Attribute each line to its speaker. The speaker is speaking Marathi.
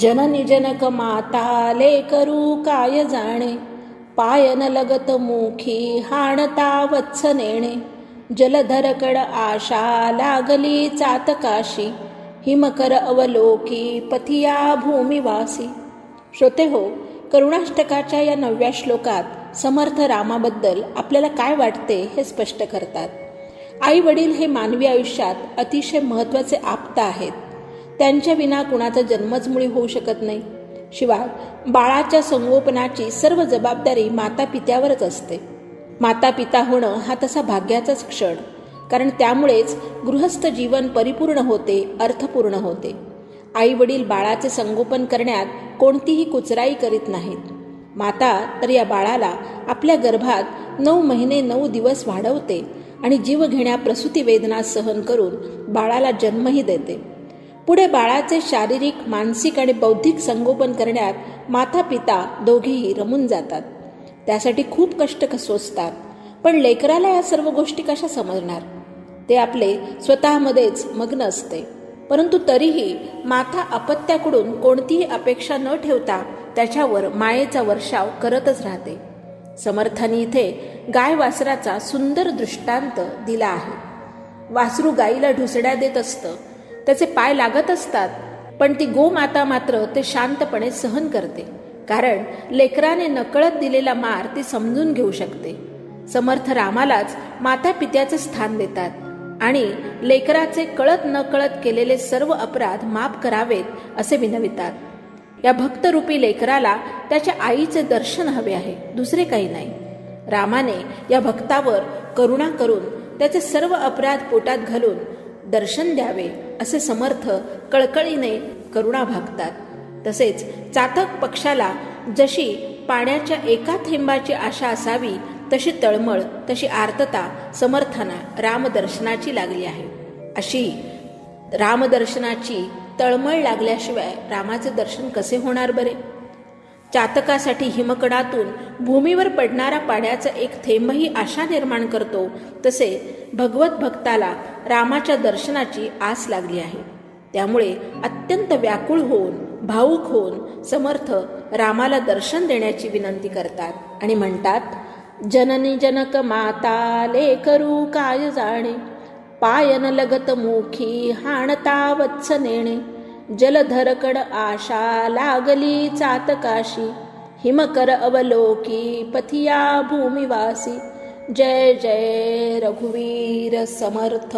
Speaker 1: जननी जनक माता लेकरू काय जाणे पायन लगत मुखी हाणता वत्स नेणे जलधरकड आशा लागली चातकाशी हिमकर अवलोकी पथिया भूमिवासी श्रोते हो करुणाष्टकाच्या या नवव्या श्लोकात समर्थ रामाबद्दल आपल्याला काय वाटते हे स्पष्ट करतात. आई वडील हे मानवी आयुष्यात अतिशय महत्त्वाचे आप्त आहेत. त्यांच्या विना कुणाचा जन्मच मुळी होऊ शकत नाही. शिवाय बाळाच्या संगोपनाची सर्व जबाबदारी माता पित्यावरच असते. माता पिता होणं हा तसा भाग्याचाच क्षण कारण त्यामुळेच गृहस्थ जीवन परिपूर्ण होते अर्थपूर्ण होते. आई वडील बाळाचे संगोपन करण्यात कोणतीही कुचराई करीत नाहीत. माता तर या बाळाला आपल्या गर्भात नऊ महिने नऊ दिवस वाढवते आणि जीवघेण्या प्रसूती वेदना सहन करून बाळाला जन्मही देते. पुढे बाळाचे शारीरिक मानसिक आणि बौद्धिक संगोपन करण्यात माता पिता दोघेही रमून जातात. त्यासाठी खूप कष्ट सोसतात. पण लेकराला या सर्व गोष्टी कशा समजणार? ते आपले स्वतःमध्येच मग्न असते. परंतु तरीही माता अपत्याकडून कोणतीही अपेक्षा न ठेवता त्याच्यावर मायेचा वर्षाव करतच राहते. समर्थानी इथे गाय वासराचा सुंदर दृष्टांत दिला आहे. वासरू गाईला ढुसड्या देत असतं. त्याचे पाय लागत असतात. पण ती गोमाता मात्र ते शांतपणे सहन करते. कारण लेकराने नकळत दिलेला मार ती समजून घेऊ शकते. समर्थ रामालाच माता पित्याचे स्थान देतात. आणि लेकराचे कळत नकळत केलेले सर्व अपराध माफ करावेत असे विनवितात. या भक्तरूपी लेकराला त्याच्या आईचे दर्शन हवे आहे दुसरे काही नाही. रामाने या भक्तावर करुणा करून त्याचे सर्व अपराध पोटात घालून दर्शन द्यावे असे समर्थ कळकळीने करुणा भागतात. तसेच चातक पक्षाला जशी पाण्याच्या एका थेंबाची आशा असावी तशी तळमळ तशी आर्तता समर्थांना रामदर्शनाची लागली आहे. अशी रामदर्शनाची तळमळ लागल्याशिवाय रामाचे दर्शन कसे होणार बरे? चातकासाठी हिमकडातून भूमीवर पडणारा पाण्याचा एक थेंबही आशा निर्माण करतो तसे भगवत भक्ताला रामाच्या दर्शनाची आस लागली आहे. त्यामुळे अत्यंत व्याकुळ होऊन भाऊक होऊन समर्थ रामाला दर्शन देण्याची विनंती करतात आणि म्हणतात जननी जनक माता लेकरू काय जाणे? पायन लगत मुखी हाणता वत्स नेणे. जलधरकड आशा लागली चातकाशी. हिमकर अवलोकी पथिया भूमिवासी. जय जय रघुवीर समर्थ.